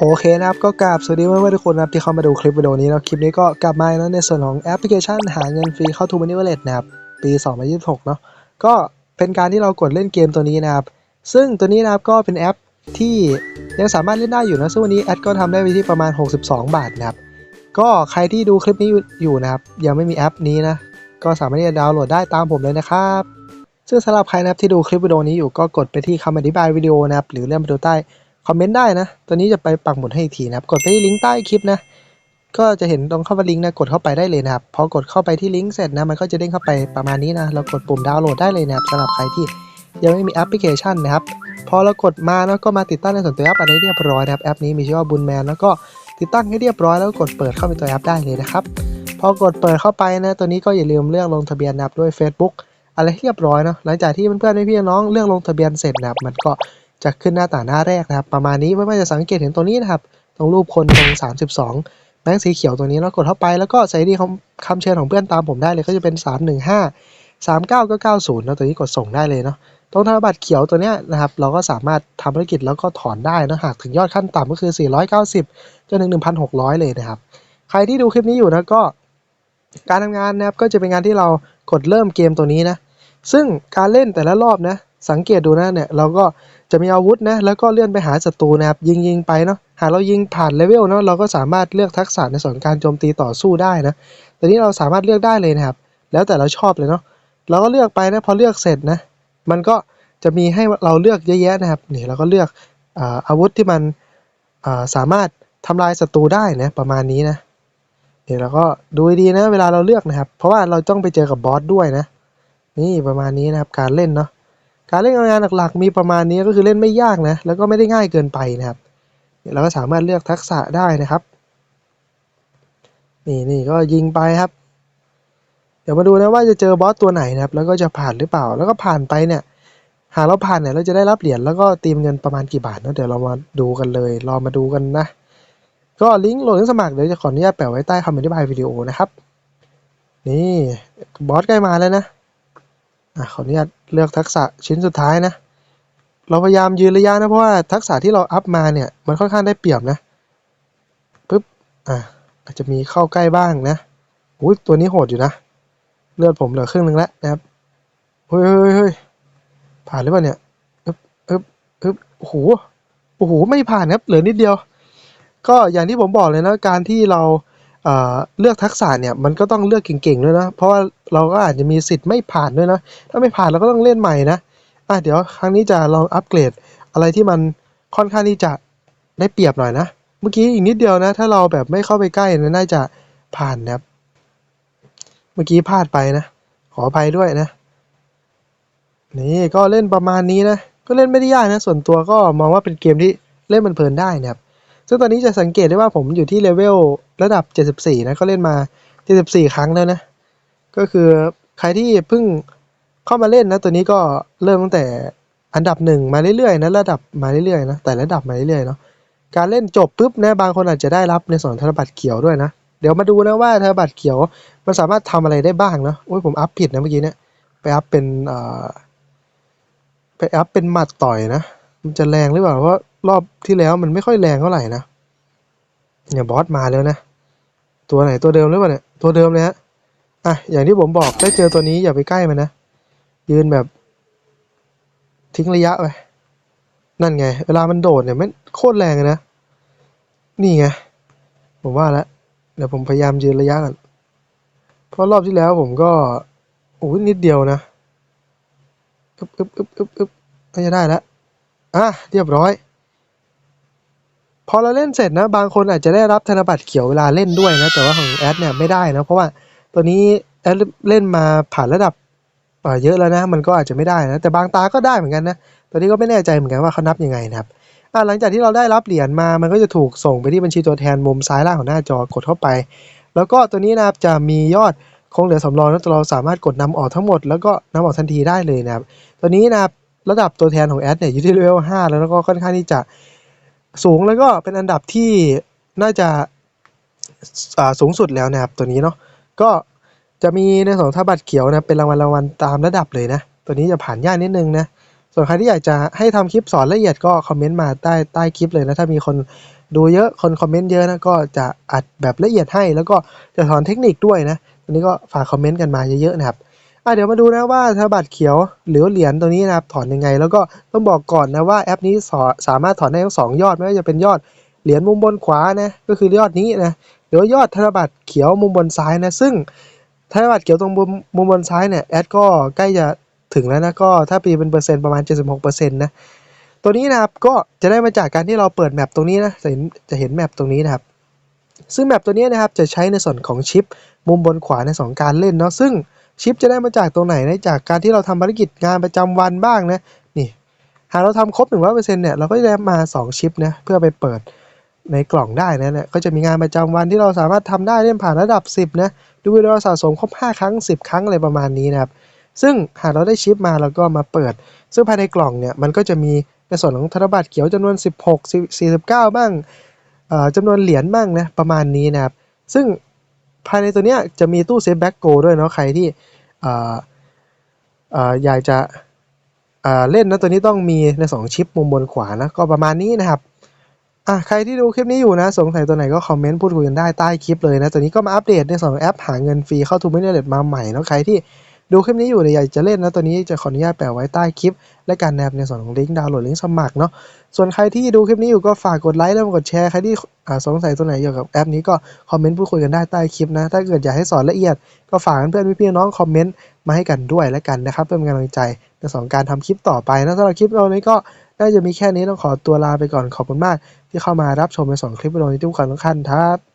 โอเคนะครับก็กราบสวัสดีเพื่อนๆทุกคนนะครับที่เข้ามาดูคลิปวิดีโอนี้แล้วคลิปนี้ก็กลับมาแล้วในส่วนของแอปพลิเคชันหาเงินฟรีเข้าทูมันนี่วลเลตนะครับปี 2026 เนาะก็เป็นการที่เรากดเล่นเกมตัวนี้นะครับ ซึ่งตัวนี้นะครับก็เป็นแอปที่ยังสามารถเล่นได้อยู่นะซึ่งวันนี้แอดก็ทำได้ไปที่ประมาณ 62 บาทนะครับก็ใครที่ดูคลิปนี้อยู่นะครับยังไม่มีแอปนี้นะก็สามารถที่จะดาวน์โหลดได้ตามผมเลยนะครับซึ่งสำหรับใครนะครับที่ดูคลิปวิดีโอนี้อยู่ก็กดไปที่คำอธิบายวิดีโอนะครับหรือเลื่อนไปดูใต้ คอมเมนต์ได้นะ ตัวนี้จะไปปักหมุดให้อีกทีนะครับ กดไปที่ลิงก์ใต้คลิปนะ ก็จะเห็นตรงเข้าไปลิงก์นะ กดเข้าไปได้เลยนะครับ พอกดเข้าไปที่ลิงก์เสร็จนะ มันก็จะเด้งเข้าไปประมาณนี้นะ เรากดปุ่มดาวน์โหลดได้เลยนะครับสำหรับใครที่ยังไม่มีแอปพลิเคชันนะครับ พอเรากดมาแล้วก็มาติดตั้งในส่วนตัวแอปอันนี้เรียบร้อยนะครับ แอปนี้มีชื่อว่าบุญแมน แล้วก็ติดตั้งให้เรียบร้อยแล้วกดเปิดเข้าไปตัวแอปได้เลยนะครับ พอกดเปิดเข้าไปนะ ตัวนี้ก็อย่าลืมเลือกลงทะเบียนนะครับด้วย Facebook อะไรเรียบร้อยเนาะ หลังจากที่เพื่อนๆพี่ๆน้องเลือกลงทะเบียนเสร็จนะครับ มันก็ จะขึ้นหน้าต่างหน้าแรกนะครับ ประมาณนี้ไม่ว่าจะสังเกตเห็นตัวนี้นะครับ ตรงรูปคนตรง 32 แบงค์สีเขียวตัวนี้แล้วกดเข้าไปแล้วก็ใส่ดีคำคำเชิญของเพื่อนตามผมได้เลยก็จะเป็น 315 39ก็90แล้วตัวนี้กดส่งได้เลยเนาะตรงธนบัตรเขียวตัวเนี้ยนะครับเราก็สามารถทำธุรกิจแล้วก็ถอนได้นะหากถึงยอดขั้นต่ำก็คือ 490จนถึง 1,600 เลยนะครับ ใครที่ดูคลิปนี้อยู่นะก็ การทำงานนะครับก็จะเป็นงานที่เรากดเริ่มเกมตัวนี้นะซึ่งการเล่นแต่ละรอบนะ สังเกตดูนะเนี่ยเราก็จะมีอาวุธนะแล้วก็เลื่อนไปหาศัตรูนะครับยิงยิงไปเนาะหากเรายิงผ่านเลเวลเนาะเราก็สามารถเลือกทักษะในส่วนการโจมตีต่อสู้ได้นะแต่นี้เราสามารถเลือกได้เลยนะครับ แล้วแต่เราชอบเลยเนาะเราก็เลือกไปนะพอเลือกเสร็จนะมันก็จะมีให้เราเลือกเยอะแยะนะครับนี่เราก็เลือกอาวุธที่มันสามารถทำลายศัตรูได้นะประมาณนี้นะนี่เราก็ดูดีนะเวลาเราเลือกนะครับ เพราะว่าเราต้องไปเจอกับบอสด้วยนะ นี่ประมาณนี้นะครับการเล่นเนาะ การเล่นงานหลักๆ มีประมาณนี้ก็คือเล่นไม่ยากนะ แล้วก็ไม่ได้ง่ายเกินไปนะครับ เราก็สามารถเลือกทักษะได้นะครับ นี่นี่ก็ยิงไปครับ เดี๋ยวมาดูนะว่าจะเจอบอสตัวไหนนะครับ แล้วก็จะผ่านหรือเปล่า แล้วก็ผ่านไปเนี่ย หากเราผ่านเนี่ยเราจะได้รับเหรียญแล้วก็ตีมเงินประมาณกี่บาทนะเดี๋ยวเรามาดูกันเลย รอมาดูกันนะ ก็ลิงก์โหลดสมัครเดี๋ยวจะขออนุญาตแปะไว้ใต้คำอธิบายวิดีโอนะครับ นี่บอสใกล้มาแล้วนะ อะขออนุญาตเลือกทักษะชิ้นสุดท้ายนะ เราพยายามยืนระยะนะเพราะว่าทักษะที่เราอัพมาเนี่ยมันค่อนข้างได้เปรียบนะปึ๊บอะอาจจะมีเข้าใกล้บ้างนะอุ้ยตัวนี้โหดอยู่นะ เลือดผมเหลือครึ่งหนึงแล้วนะครับเฮ้ยเฮ้ยเฮ้ยผ่านหรือเปล่าเนี่ยอึ๊บอึ๊บอึ๊บโอ้โหโอ้โหไม่ผ่านครับเหลือนิดเดียว ก็อย่างที่ผมบอกเลยนะการที่เรา เลือกทักษะเนี่ยมันก็ต้องเลือกเก่งๆด้วยนะ เพราะว่าเราก็อาจจะมีสิทธิ์ไม่ผ่านด้วยนะ ถ้าไม่ผ่านเราก็ต้องเล่นใหม่นะอะเดี๋ยวครั้งนี้จะลองอัปเกรดอะไรที่มันค่อนข้างที่จะได้เปรียบหน่อยนะ เมื่อกี้อีกนิดเดียวนะ ถ้าเราแบบไม่เข้าไปใกล้นยน่าจะผ่านนะครับ เมื่อกี้พลาดไปนะ ขออภัยด้วยนะ นี่ก็เล่นประมาณนี้นะ ก็เล่นไม่ได้ยากนะ ส่วนตัวก็มองว่าเป็นเกมที่เล่นมันเพลินได้นะครับ ซึ่งตอนนี้จะสังเกตได้ว่าผมอยู่ที่เลเวลระดับ 74 นะก็เล่นมา 74 ครั้งแล้วนะ ก็คือใครที่เพิ่งเข้ามาเล่นนะ ตัวนี้ก็เริ่มตั้งแต่อันดับหนึ่งมาเรื่อยๆนะระดับมาเรื่อยๆนะแต่ระดับมาเรื่อยๆเนาะการเล่นจบปุ๊บนะบางคนอาจจะได้รับในส่วนธนบัตรเขียวด้วยนะ เดี๋ยวมาดูนะว่าธนบัตรเขียวมันสามารถทำอะไรได้บ้างนะโอ้ยผมอัพผิดนะเมื่อกี้เนี่ยไปอัพเป็นอ่อไปอัพเป็นหมัดต่อยนะ มันจะแรงหรือเปล่าเพราะ รอบที่แล้วมันไม่ค่อยแรงเท่าไหร่นะเนี่ยบอสมาแล้วนะ ตัวไหนตัวเดิมหรือเปล่าเนี่ยตัวเดิมเลยฮะอะอย่างที่ผมบอกได้เจอตัวนี้อย่าไปใกล้มันนะยืนแบบทิ้งระยะไปนั่นไง เวลามันโดดเนี่ยมันโคตรแรงเลยนะ นี่ไง ผมว่าแล้วเดี๋ยวผมพยายามยืนระยะก่อนเพราะรอบที่แล้วผมก็โอ้ยนิดเดียวนะอึบอึบอึบอึบอึบน่าจะได้แล้วอะเรียบร้อย พอเราเล่นเสร็จนะ บางคนอาจจะได้รับธนบัตรเขียวเวลาเล่นด้วยนะ แต่ว่าของแอดเนี่ยไม่ได้นะ เพราะว่าตัวนี้แอดเล่นมาผ่านระดับเยอะแล้วนะ มันก็อาจจะไม่ได้นะ แต่บางตาก็ได้เหมือนกันนะ ตัวนี้ก็ไม่แน่ใจเหมือนกันว่าเขานับยังไงนะครับอะหลังจากที่เราได้รับเหรียญมา มันก็จะถูกส่งไปที่บัญชีตัวแทนมุมซ้ายล่างของหน้าจอกดเข้าไป แล้วก็ตัวนี้นะครับจะมียอดคงเหลือสำรองแล้วเราสามารถกดนำออกทั้งหมดแล้วก็นำออกทันทีได้เลยนะครับ ตัวนี้นะครับระดับตัวแทนของแอดเนี่ยอยู่ที่เลเวล5แล้วก็ค่อนข้างที่จะ สูงแล้วก็เป็นอันดับที่น่าจะาสูงสุดแล้วนะครับตัวนี้เนาะก็จะมีในส่วนของธนบัตรเขียวนะเป็นรางวัลรางวัลตามระดับเลยนะ ตัวนี้จะผ่านยากนิดนึงนะส่วนใครที่อยากจะให้ทำคลิปสอนละเอียดก็คอมเมนต์มาใต้ใต้คลิปเลยนะถ้ามีคนดูเยอะคนคอมเมนต์เยอะนะก็จะอัดแบบละเอียดให้ แล้วก็จะสอนเทคนิคด้วยนะอันนี้ก็ฝากคอมเมนต์กันมาเยอะๆนะครับ อะเดี๋ยวมาดูนะว่าธนบัตรเขียวหรือเหรียญตัวนี้นะครับถอนยังไง แล้วก็ต้องบอกก่อนนะว่าแอปนี้สามารถถอนได้ทั้งสองยอดไม่ว่าจะเป็นยอดเหรียญมุมบนขวานะก็คือยอดนี้นะหรือว่ายอดธนบัตรเขียวมุมบนซ้ายนะซึ่งธนบัตรเขียวตรงมุมมุมบนซ้ายเนี่ยแอดก็ใกล้จะถึงแล้วนะก็ถ้าปีเป็นเปอร์เซ็นต์ประมาณ 76%นะตัวนี้นะครับก็จะได้มาจากการที่เราเปิดแมปตรงนี้นะจะเห็นจะเห็นแมปตรงนี้นะครับซึ่งแมปตัวนี้นะครับจะใช้ในส่วนของชิป มุมบนขวาในสองการเล่นเนาะซึ่ง ชิปจะได้มาจากตรงไหนนะจากการที่เราทำภารกิจงานประจำวันบ้างนะนี่หากเราทำครบ 100%เนี่ยเราก็จะได้มา 2 ชิปนะเพื่อไปเปิดในกล่องได้นะเนี่ยก็จะมีงานประจำวันที่เราสามารถทำได้เล่นผ่านระดับ 10นะดูวิดีโอสะสมครบ 5 ครั้ง 10 ครั้งอะไรประมาณนี้นะครับซึ่งหากเราได้ชิปมาเราก็มาเปิด ซึ่งภายในกล่องเนี่ยมันก็จะมีในส่วนของธนบัตรเขียวจำนวน 16 49 บ้างเอ่อจำนวนเหรียญบ้างนะประมาณนี้นะครับซึ่ง ภายในตัวเนี้ยจะมีตู้เซฟแบ็กโกด้วยเนาะใครที่อยากจะเล่นนะตัวนี้ต้องมีใน 2 ชิปมุมบนขวานะก็ประมาณนี้นะครับอะใครที่ดูคลิปนี้อยู่นะ สงสัยตัวไหนก็คอมเมนต์พูดคุยกันได้ใต้คลิปเลยนะ ตัวนี้ก็มาอัปเดตในส่วนของแอปหาเงินฟรีเข้าทูมิเนเลตมาใหม่เนาะใครที่ ดูคลิปนี้อยู่เนี่ยอยากจะเล่นนะตัวนี้จะขออนุญาตแปะไว้ใต้คลิป และการแนบในส่วนของลิงก์ดาวน์โหลดลิงก์สมัครเนาะส่วนใครที่ดูคลิปนี้อยู่ก็ฝากกดไลค์แล้วกดแชร์ใครที่สงสัยตัวไหนเกี่ยวกับแอปนี้ก็คอมเมนต์พูดคุยกันได้ใต้คลิปนะ ถ้าเกิดอยากให้สอนละเอียดก็ฝากเพื่อนพี่น้องคอมเมนต์มาให้กันด้วยแล้วกันนะครับเพื่อเป็นกำลังใจในสองการทำคลิปต่อไปนะสำหรับคลิปเรานี้ก็น่าจะมีแค่นี้ต้องขอตัวลาไปก่อนขอบคุณมาก ที่เข้ามารับชมในสองคลิปวิดีโอนี้ทุกคนทุกท่านครับ